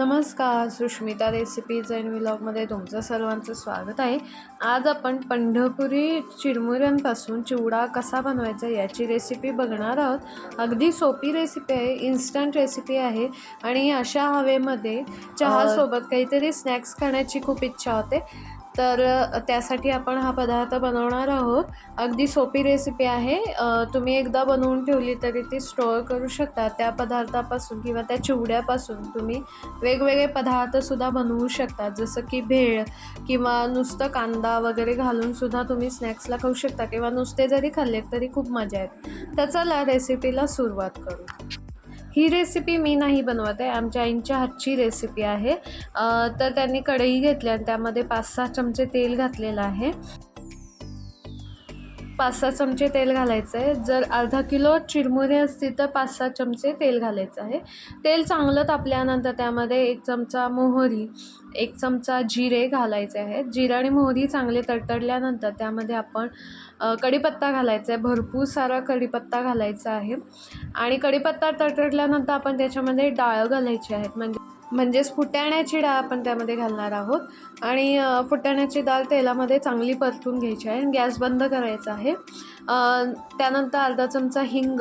नमस्कार Sushmita recipes and व्लॉगमध्ये तुमचं सर्वांचं स्वागत आहे. आज आपण पंढरपुरी चिरमुऱ्यांपासून चिवडा कसा बनवायचा याची रेसिपी बघणार आहोत. अगदी सोपी रेसिपी आहे इन्स्टंट रेसिपी आहे आणि अशा हवेमध्ये चहासोबत काहीतरी स्नॅक्स खाण्याची खूप इच्छा होते. तर त्यासाठी आपण हा पदार्थ बनवणार आहोत. अगदी सोपी रेसिपी आहे. तुम्ही एकदा बनवून ठेवली तरी ती स्टोअर करू शकता. त्या पदार्थापासून किंवा त्या चिवड्यापासून तुम्ही वेगवेगळे पदार्थसुद्धा बनवू शकता. जसं की भेळ किंवा नुसतं कांदा वगैरे घालूनसुद्धा तुम्ही स्नॅक्सला खाऊ शकता. किंवा नुसते जरी खाल्ले तरी खूप मजा येते. तर चला रेसिपीला सुरुवात करू. ही रेसिपी मी नाही बनवत आहे. आमच्या आईंच्या हातची रेसिपी आहे. तर त्यांनी कढई घेतली आणि त्यामध्ये पाच सहा चमचे तेल घातलेलं आहे. पाच सहा चमचे तेल घालायचं आहे. जर अर्धा किलो चिरमुरे असतील तर पाच सहा चमचे तेल घालायचं आहे. तेल चांगलं तापल्यानंतर त्यामध्ये एक चमचा मोहरी एक चमचा जिरे घालायचे आहेत. जिरा आणि मोहरी चांगले तडतडल्यानंतर त्यामध्ये आपण कडीपत्ता कढीपत्ता घालायचा आहे. भरपूर सारा कढीपत्ता घालायचा आहे. आणि कढीपत्ता तडतडल्यानंतर आपण त्याच्यामध्ये डाळ घालायची आहेत म्हणजे म्हणजेच फुटाण्याची डाळ आपण त्यामध्ये घालणार आहोत. आणि फुटाण्याची डाळ तेलामध्ये चांगली परतून घ्यायची आहे गॅस बंद करायचा आहे. त्यानंतर अर्धा चमचा हिंग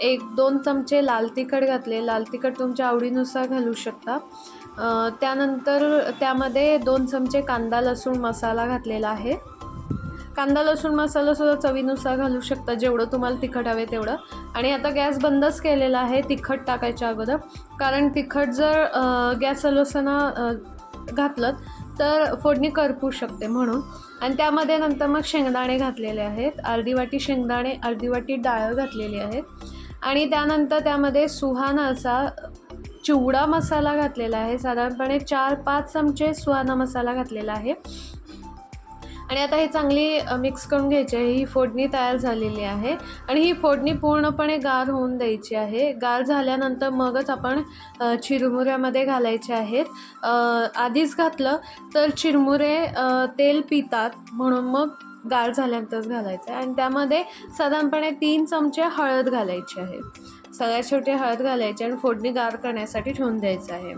एक दोन चमचे लाल तिखट घातले. लाल तिखट तुमच्या आवडीनुसार घालू शकता. त्यानंतर त्यामध्ये दोन चमचे कांदा लसूण मसाला घातलेला आहे. कांदा लसूण मसालासुद्धा चवीनुसार घालू शकता. जेवढं तुम्हाला तिखट हवे तेवढं. आणि आता गॅस बंदच केलेला आहे तिखट टाकायच्या अगोदर. कारण तिखट जर गॅस चालू असताना घातलं तर फोडणी करपू शकते म्हणून. आणि त्यामध्ये नंतर मग शेंगदाणे घातलेले आहेत. अर्धी वाटी शेंगदाणे अर्धी वाटी डाळ घातलेली आहेत. आणि त्यानंतर त्यामध्ये सुहाना असा चिवडा मसाला घातलेला आहे. साधारणपणे चार पाच चमचे सुहाना मसाला घातलेला आहे. आणि आता हे चांगली मिक्स करून घ्यायची आहे. ही फोडणी तयार झालेली आहे. आणि ही फोडणी पूर्णपणे गार होऊन द्यायची आहे. गार झाल्यानंतर मगच आपण चिरमुऱ्यामध्ये घालायचे आहेत. आधीच घातलं तर चिरमुरे तेल पितात म्हणून मग गार झाल्यानंतरच घालायचं आहे. आणि त्यामध्ये साधारणपणे तीन चमचे हळद घालायची आहे. सगळ्यात शेवटी हळद घालायची आणि फोडणी गार करण्यासाठी ठेवून द्यायचं आहे.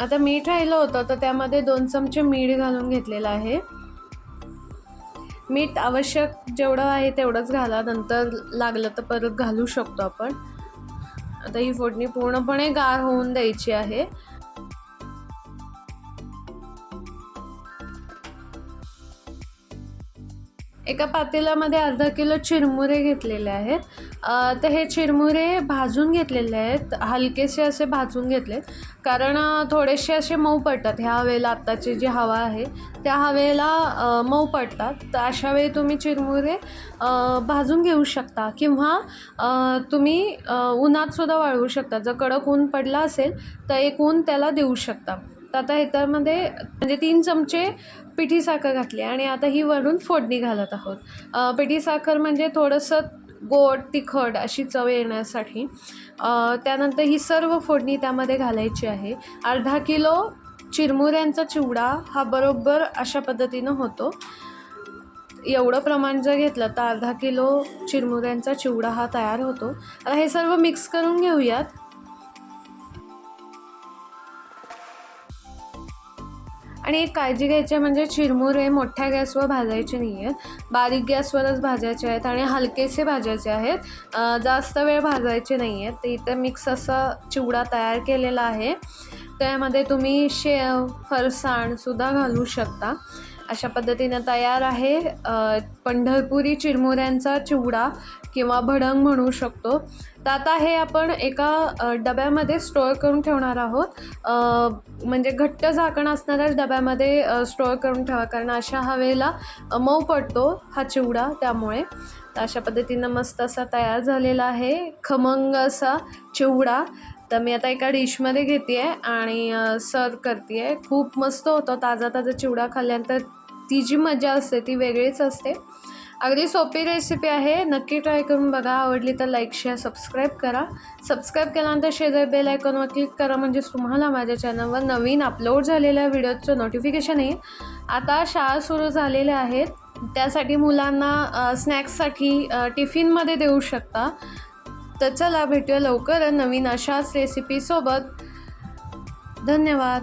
आता मीठ राहिलं होतं तर त्यामध्ये दोन चमचे मीठ घालून घेतलेलं आहे. मीठ आवश्यक जेवढं आहे तेवढंच घाला नंतर लागलं तर परत घालू शकतो आपण. आता ही फोडणी पूर्णपणे गार होऊन द्यायची आहे. एका पातेल्यामध्ये अर्धा किलो चिरमुरे घेतलेले आहेत. तर हे चिरमुरे भाजून घेतलेले आहेत. हलकेसे असे भाजून घेतलेत. कारण थोडेसे असे मऊ पडतात. ह्या हवेला आत्ताची जी हवा आहे त्या हवेला मऊ पडतात. तर अशा वेळी तुम्ही चिरमुरे भाजून घेऊ शकता. किंवा तुम्ही उन्हातसुद्धा वाळवू शकता. जर कडक ऊन पडला असेल तर एक ऊन त्याला देऊ शकता. तर आता ह्याच्यामध्ये म्हणजे तीन चमचे पिठी साखर घातली आणि आता ही वरून फोडणी घालत आहोत. पिठी साखर म्हणजे थोडंसं गोड तिखट अशी चव येण्यासाठी त्यानंतर ही सर्व फोडणी त्यामध्ये घालायची आहे. अर्धा किलो चिरमुऱ्यांचा चिवडा हा बरोबर अशा पद्धतीनं होतो. एवढं प्रमाण जर घेतलं तर अर्धा किलो चिरमुऱ्यांचा चिवडा हा तयार होतो. आता हे सर्व मिक्स करून घेऊयात. आणि एक काळजी घ्यायची म्हणजे चिरमुरे मोठ्या गॅसवर भाजायचे नाही आहेत. बारीक गॅसवरच भाजायचे आहेत आणि हलकेसे भाजायचे आहेत. जास्त वेळ भाजायचे नाही आहेत. तर इथं मिक्स असा चिवडा तयार केलेला आहे. त्यामध्ये तुम्ही शेव फरसाणसुद्धा घालू शकता. अशा पद्धतीनं तयार आहे. पंढरपुरी चिरमुऱ्यांचा चिवडा किंवा भडंग म्हणू शकतो. तर आता हे आपण एका डब्यामध्ये स्टोअर करून ठेवणार आहोत. म्हणजे घट्ट झाकण असणाऱ्या डब्यामध्ये स्टोअर करून ठेवा. कारण अशा हवेला मऊ पडतो हा चिवडा त्यामुळे. तर अशा पद्धतीनं मस्त असा तयार झालेला आहे. खमंग असा चिवडा. तर मी आता एका डिशमध्ये घेते आहे आणि सर्व करते आहे खूप मस्त होतं. ताजा ताजा चिवडा खाल्ल्यानंतर ती जी मजा असते ती वेगळीच असते. अगदी सोपी रेसिपी आहे. नक्की ट्राय करून बघा. आवडली तर लाईक शेअर सबस्क्राईब करा. सबस्क्राईब केल्यानंतर शेजारी बेल आयकॉनवर क्लिक करा. म्हणजेच तुम्हाला माझ्या चॅनलवर नवीन अपलोड झालेल्या व्हिडिओचं नोटिफिकेशन येईल. आता शाळा सुरू झालेल्या आहेत. त्यासाठी मुलांना स्नॅक्ससाठी टिफिनमध्ये देऊ शकता. तर चला भेटूया लवकर नवीन अशाच रेसिपीसोबत धन्यवाद.